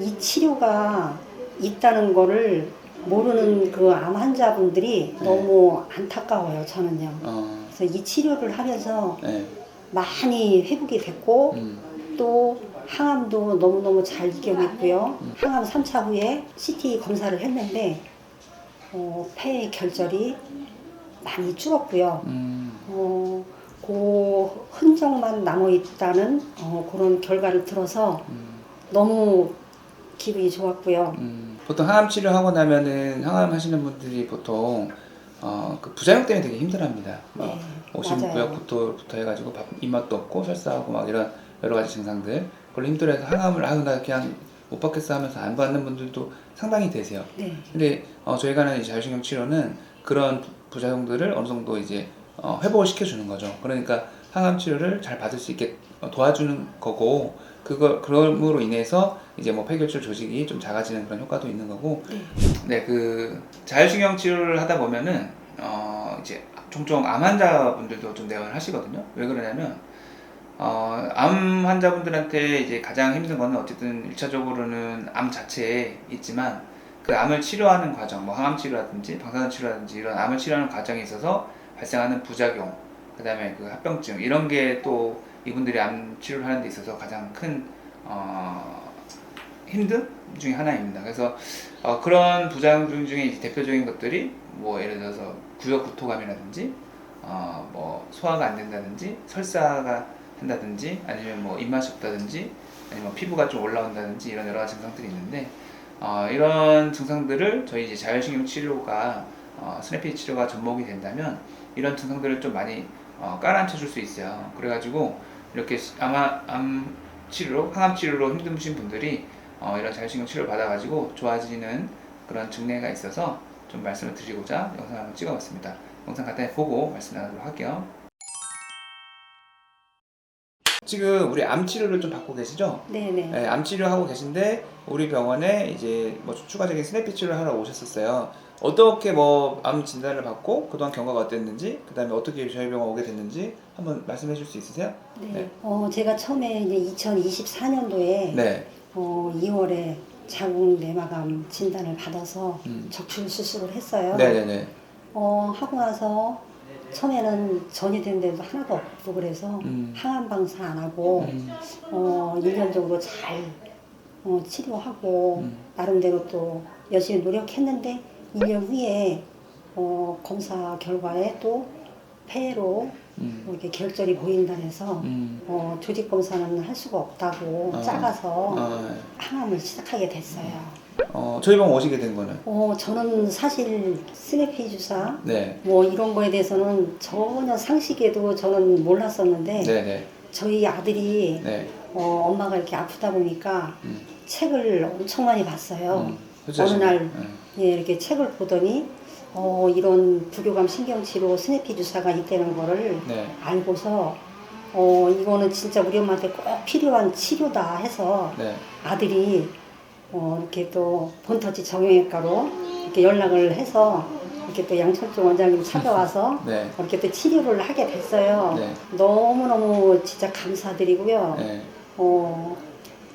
이 치료가 있다는 거를 모르는 그 암 환자분들이 네. 너무 안타까워요, 저는요. 어, 그래서 이 치료를 하면서 네. 많이 회복이 됐고, 음, 또 항암도 너무너무 잘 이겨냈고요. 음. 항암 3차 후에 CT 검사를 했는데, 어, 폐 결절이 많이 줄었고요. 음, 어, 그 흔적만 남아있다는 어, 그런 결과를 들어서 음, 너무 기분이 좋았고요. 음. 보통 항암 치료하고 나면은 항암 하시는 분들이 보통 어, 그 부작용 때문에 되게 힘들어합니다. 뭐 네, 오심 맞아요. 구역부터 해가지고 밥, 입맛도 없고 설사하고 막 이런 여러 가지 증상들 그걸로 힘들어해서 항암을 아유 나 그냥 못 받겠어 하면서 안 받는 분들도 상당히 되세요. 네, 근데 어, 저희가 하는 이 자율신경 치료는 그런 부- 부작용들을 어느 정도 이제 어, 회복을 시켜주는 거죠. 그러니까 항암 치료를 잘 받을 수 있게 어, 도와주는 거고 그거 그럼으로 인해서 이제 뭐 폐결절 조직이 좀 작아지는 그런 효과도 있는 거고 네. 네그 자율신경 치료를 하다 보면은 어 이제 종종 암 환자분들도 좀 내원을 하시거든요. 왜 그러냐면 어, 암 환자분들한테 이제 가장 힘든 거는 어쨌든 일차적으로는 암 자체에 있지만 그 암을 치료하는 과정, 뭐 항암 치료라든지 방사선 치료라든지 이런 암을 치료하는 과정에 있어서 발생하는 부작용, 그 다음에 그 합병증 이런 게 또 이분들이 암 치료를 하는 데 있어서 가장 큰 어, 힘듦 중에 하나입니다. 그래서 어, 그런 부작용 중에 대표적인 것들이 뭐 예를 들어서 구역 구토감이라든지 어, 뭐 소화가 안 된다든지 설사가 한다든지 아니면 뭐 입맛이 없다든지 아니면 피부가 좀 올라온다든지 이런 여러 가지 증상들이 있는데 어, 이런 증상들을 저희 이제 자율신경 치료가 어, 스냅피 치료가 접목이 된다면 이런 증상들을 좀 많이 어, 깔아앉혀 줄 수 있어요. 그래가지고 이렇게 시- 아마 암 치료로 항암 치료로 힘드신 분들이 어, 이런 자율신경 치료를 받아가지고 좋아지는 그런 증례가 있어서 좀 말씀을 드리고자 영상을 한번 찍어봤습니다. 영상 간단히 보고 말씀 나누도록 할게요. 지금 우리 암 치료를 좀 받고 계시죠? 네, 네. 네, 암 치료하고 계신데 우리 병원에 이제 뭐 추가적인 스냅피 치료를 하러 오셨었어요. 어떻게 뭐 암 진단을 받고 그동안 경과가 어땠는지 그다음에 어떻게 저희 병원 오게 됐는지 한번 말씀해 줄 수 있으세요? 네. 네. 어, 제가 처음에 이제 2024년도에 네. 어, 2월에 자궁 내막암 진단을 받아서 음. 적출 수술을 했어요. 네네네. 어, 하고 나서 처음에는 전이 된 데도 하나도 없고 그래서 음. 항암 방사 안 하고 음. 어, 1년 정도 잘 어, 치료하고 음. 나름대로 또 열심히 노력했는데 1년 후에 어, 검사 결과에 또 폐로 음. 뭐 이렇게 결절이 보인다 해서 음. 어, 조직 검사는 할 수가 없다고 아. 작아서 아, 항암을 시작하게 됐어요. 어, 저희 병원 오시게 된 거는 어, 저는 사실 스네피 주사 네. 뭐 이런 거에 대해서는 전혀 상식에도 저는 몰랐었는데 네네. 저희 아들이 네. 어, 엄마가 이렇게 아프다 보니까 음. 책을 엄청 많이 봤어요. 음. 그쵸, 어느. 날 음. 예, 이렇게 책을 보더니 어, 이런 부교감 신경치료 스네피 주사가 있다는 거를 네. 알고서 어, 이거는 진짜 우리 엄마한테 꼭 필요한 치료다 해서 네. 아들이 어, 이렇게 또 본터치 정형외과로 이렇게 연락을 해서 이렇게 또 양철종 원장님 찾아와서 네. 이렇게 또 치료를 하게 됐어요. 네. 너무너무 진짜 감사드리고요. 네. 어,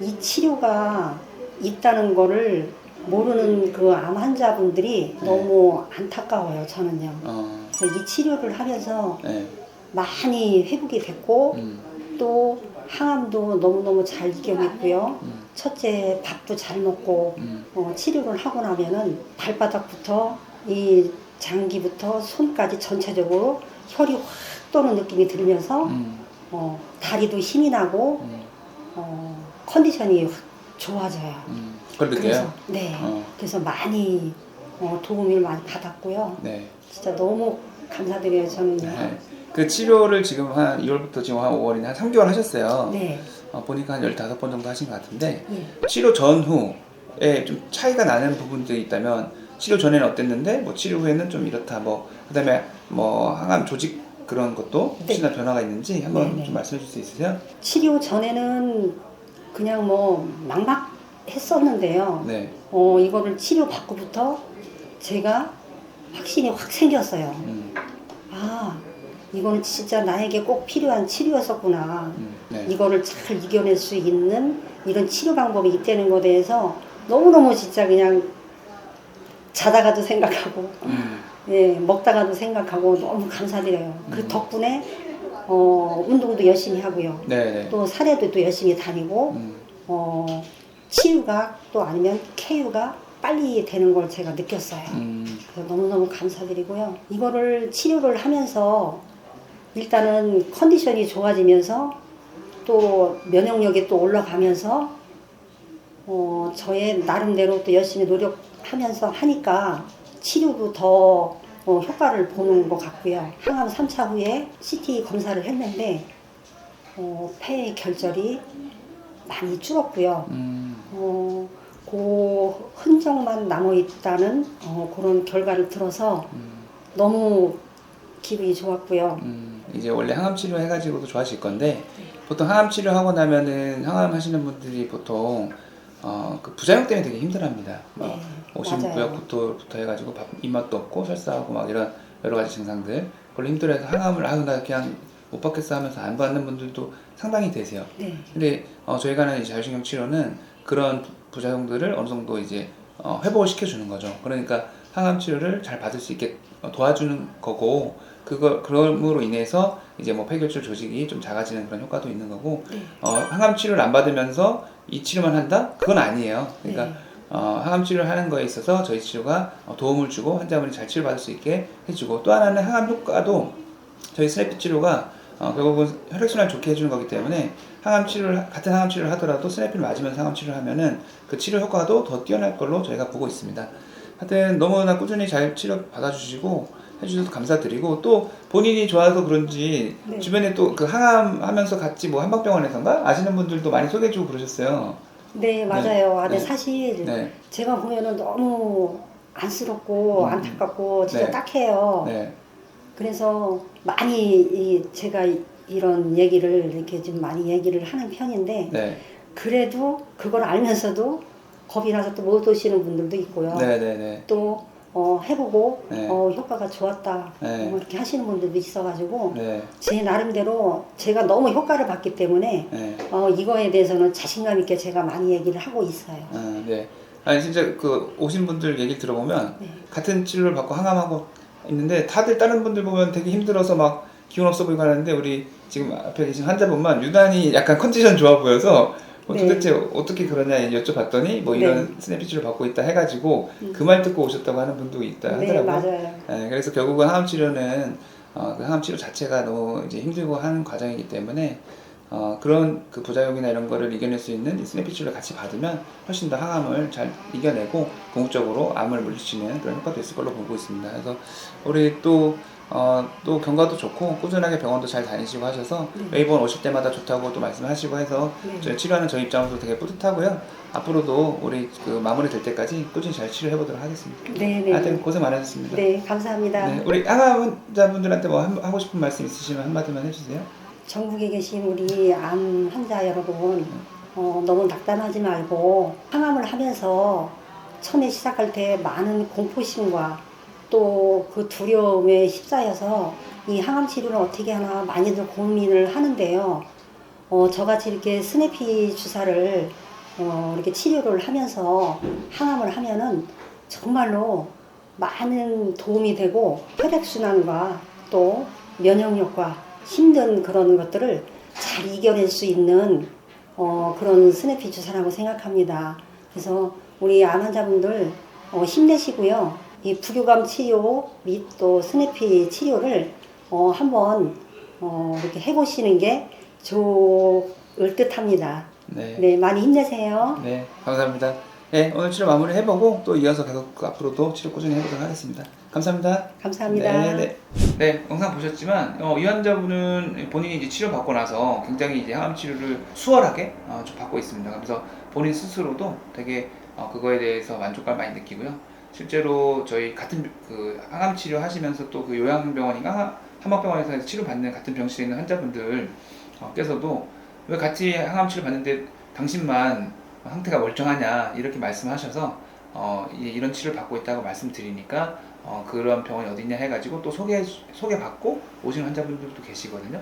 이 치료가 있다는 거를 모르는 그 암 환자분들이 네. 너무 안타까워요, 저는요. 어. 그래서 이 치료를 하면서 네. 많이 회복이 됐고, 음. 또 항암도 너무너무 잘 이겨냈고요. 음. 첫째 밥도 잘 먹고, 음. 어, 치료를 하고 나면은 발바닥부터 이 장기부터 손까지 전체적으로 혈이 확 도는 느낌이 들면서 음. 어, 다리도 힘이 나고 음. 어, 컨디션이 확 좋아져요. 음. 그걸 느껴요? 네. 어. 그래서 많이 어, 도움을 많이 받았고요. 네. 진짜 너무 감사드려요, 저는요. 네. 그 치료를 지금 한 2월부터 지금 한 5월이나 한 3개월 하셨어요. 네. 어, 보니까 한 15번 정도 하신 것 같은데 예. 치료 전후에 좀 차이가 나는 부분들이 있다면 치료 전에는 어땠는데 뭐 치료 후에는 좀 이렇다 뭐 그다음에 뭐 항암 조직 그런 것도 혹시나 변화가 있는지 한번 네, 네. 좀 말씀해 줄 수 있으세요? 치료 전에는 그냥 뭐 막막 했었는데요. 네. 어, 이거를 치료 받고부터 제가 확신이 확 생겼어요. 음. 아, 이거는 진짜 나에게 꼭 필요한 치료였었구나. 음, 네. 이거를 잘 이겨낼 수 있는 이런 치료 방법이 있다는 것에 대해서 너무너무 진짜 그냥 자다가도 생각하고 음, 예, 먹다가도 생각하고 너무 감사드려요. 그 음. 덕분에 어, 운동도 열심히 하고요. 네, 네. 또 사례도 또 열심히 다니고 음, 어, 치유가 또 아니면 케유가 빨리 되는 걸 제가 느꼈어요. 음, 그래서 너무너무 감사드리고요. 이거를 치료를 하면서 일단은 컨디션이 좋아지면서 또 면역력이 또 올라가면서 어, 저의 나름대로 또 열심히 노력하면서 하니까 치료도 더 어, 효과를 보는 것 같고요. 항암 3차 후에 CT 검사를 했는데 어, 폐 결절이 많이 줄었고요. 음, 어, 그 흔적만 남아 있다는 어, 그런 결과를 들어서 음, 너무 기분이 좋았고요. 음. 이제 원래 항암 치료 해가지고도 좋아하실 건데 보통 항암 치료 하고 나면은 항암 하시는 분들이 보통 어, 그 부작용 때문에 되게 힘들어합니다. 뭐 네, 오심부역부터 해가지고 밥, 입맛도 없고 설사하고 막 이런 여러 가지 증상들 그걸로 힘들어해서 항암을 아유 나 그냥 못 받겠어 하면서 안 받는 분들도 상당히 되세요. 네, 근데 어, 저희가 하는 이 자율신경 치료는 그런 부- 부작용들을 어느 정도 이제 어, 회복을 시켜주는 거죠. 그러니까 항암 치료를 잘 받을 수 있게 어, 도와주는 거고 그거 그럼으로 인해서 이제 뭐 폐결절 조직이 좀 작아지는 그런 효과도 있는 거고 네. 어, 항암 치료를 안 받으면서 이 치료만 한다? 그건 아니에요. 그러니까 네. 어, 항암 치료를 하는 거에 있어서 저희 치료가 어, 도움을 주고 환자분이 잘 치료받을 수 있게 해주고 또 하나는 항암 효과도 저희 스레피 치료가 어, 결국은 혈액순환 을 좋게 해주는 거기 때문에 항암 치료를 같은 항암 치료를 하더라도 스레피를 맞으면서 항암 치료를 하면은 그 치료 효과도 더 뛰어날 걸로 저희가 보고 있습니다. 하여튼 너무나 꾸준히 잘 치료 받아주시고 해주셔서 감사드리고 또 본인이 좋아서 그런지 네. 주변에 또 그 항암 하면서 같이 뭐 한방병원에선가 아시는 분들도 많이 소개해주고 그러셨어요. 네 맞아요. 아, 근데 네. 사실 네, 제가 보면은 너무 안쓰럽고 음. 안타깝고 진짜 네. 딱해요. 네, 그래서 많이 이 제가 이- 이런 얘기를 이렇게 좀 많이 얘기를 하는 편인데 네, 그래도 그걸 알면서도 겁이 나서 또 못 오시는 분들도 있고요. 네, 네, 네. 또 어, 해보고 네. 어, 효과가 좋았다 네. 뭐 이렇게 하시는 분들도 있어가지고 네, 제 나름대로 제가 너무 효과를 봤기 때문에 네. 어, 이거에 대해서는 자신감 있게 제가 많이 얘기를 하고 있어요. 아, 네. 아니 진짜 그 오신 분들 얘기를 들어보면 네. 같은 치료를 받고 항암하고 있는데 다들 다른 분들 보면 되게 힘들어서 막 기운 없어 보이고 하는데 우리 지금 앞에 계신 환자분만 유난히 약간 컨디션 좋아 보여서 뭐 네. 도대체 어떻게 그러냐 여쭤봤더니 뭐 이런 스냅피 치료 받고 있다 해가지고 음. 그말 듣고 오셨다고 하는 분도 있다 네, 하더라고요. 맞아요. 네, 그래서 결국은 항암 치료는 어, 그 항암 치료 자체가 너무 이제 힘들고 하는 과정이기 때문에 어, 그런 그 부작용이나 이런 거를 이겨낼 수 있는 이 스냅피 치료를 같이 받으면 훨씬 더 항암을 잘 이겨내고 궁극적으로 암을 물리치는 그런 효과도 있을 걸로 보고 있습니다. 그래서 우리 또 어, 또 경과도 좋고 꾸준하게 병원도 잘 다니시고 하셔서 네. 매번 오실 때마다 좋다고 또 말씀하시고 해서 네. 저희 치료하는 저희 입장으로도 되게 뿌듯하고요. 앞으로도 우리 그 마무리 될 때까지 꾸준히 잘 치료해 보도록 하겠습니다. 네, 네. 하여튼 고생 많으셨습니다. 네, 감사합니다. 네, 우리 항암 환자분들한테 뭐 한- 하고 싶은 말씀 있으시면 한마디만 해주세요. 전국에 계신 우리 암 환자 여러분, 어, 너무 낙담하지 말고 항암을 하면서 처음에 시작할 때 많은 공포심과 또 그 두려움에 휩싸여서 이 항암 치료를 어떻게 하나 많이들 고민을 하는데요. 어, 저같이 이렇게 스네피 주사를 어, 이렇게 치료를 하면서 항암을 하면은 정말로 많은 도움이 되고 혈액순환과 또 면역력과 힘든 그런 것들을 잘 이겨낼 수 있는 어, 그런 스네피 주사라고 생각합니다. 그래서 우리 암 환자분들 어, 힘내시고요. 이 부교감 치료 및 또 스네피 치료를 어, 한번 어, 이렇게 해보시는 게 좋을 듯합니다. 네. 네, 많이 힘내세요. 네, 감사합니다. 네, 오늘 치료 마무리 해보고 또 이어서 계속 그 앞으로도 치료 꾸준히 해보도록 하겠습니다. 감사합니다. 감사합니다. 네, 네. 네, 영상 보셨지만 어, 이 환자분은 본인이 이제 치료 받고 나서 굉장히 이제 항암 치료를 수월하게 어, 좀 받고 있습니다. 그래서 본인 스스로도 되게 어, 그거에 대해서 만족감 많이 느끼고요. 실제로 저희 같은 그 항암 치료 하시면서 또 그 요양병원인가 한방병원에서 치료 받는 같은 병실에 있는 환자분들 어, 께서도 왜 같이 항암 치료 받는데 당신만 상태가 멀쩡하냐 이렇게 말씀하셔서 어, 이- 이런 치료를 받고 있다고 말씀드리니까 어, 그런 병원이 어디냐 해가지고 또 소개 소개받고 오시는 환자분들도 계시거든요.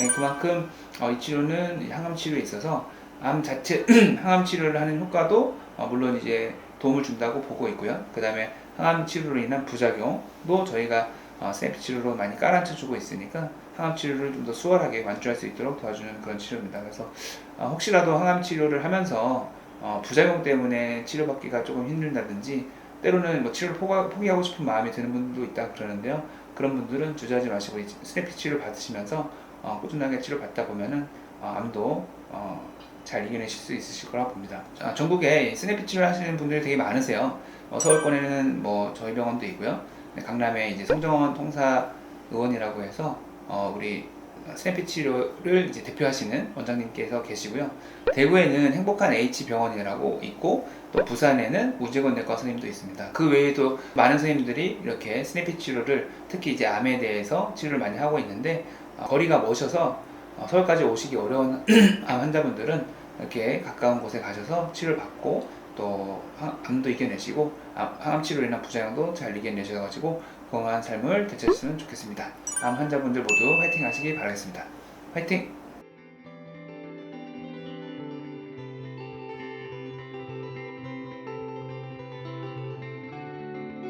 예, 그만큼 어, 이 치료는 이 항암 치료에 있어서 암 자체 항암 치료를 하는 효과도 어, 물론 이제 도움을 준다고 보고 있고요. 그 다음에 항암 치료로 인한 부작용도 저희가 어, 스냅 치료로 많이 깔아쳐 주고 있으니까 항암 치료를 좀 더 수월하게 완주할 수 있도록 도와주는 그런 치료입니다. 그래서 어, 혹시라도 항암 치료를 하면서 어, 부작용 때문에 치료받기가 조금 힘들다든지 때로는 뭐 치료를 포기하고 싶은 마음이 드는 분들도 있다 그러는데요. 그런 분들은 주저하지 마시고 이 스냅 치료를 받으시면서 어, 꾸준하게 치료받다 보면은 어, 암도 어, 잘 이겨내실 수 있으실 거라고 봅니다. 아, 전국에 스냅 치료를 하시는 분들이 되게 많으세요. 어, 서울권에는 뭐 저희 병원도 있고요. 네, 강남에 이제 성정원 통사 의원이라고 해서 어, 우리 스냅 치료를 이제 대표하시는 원장님께서 계시고요. 대구에는 행복한 H 병원이라고 있고 또 부산에는 우재건 내과 선생님도 있습니다. 그 외에도 많은 선생님들이 이렇게 스냅 치료를 특히 이제 암에 대해서 치료를 많이 하고 있는데 어, 거리가 머셔서 어, 서울까지 오시기 어려운 암 환자분들은 이렇게 가까운 곳에 가셔서 치료를 받고 또 항- 암도 이겨내시고 암- 항암 치료로 인한 부작용도 잘 이겨내셔가지고 건강한 삶을 되찾으시면 좋겠습니다. 암 환자분들 모두 화이팅 하시기 바라겠습니다. 화이팅!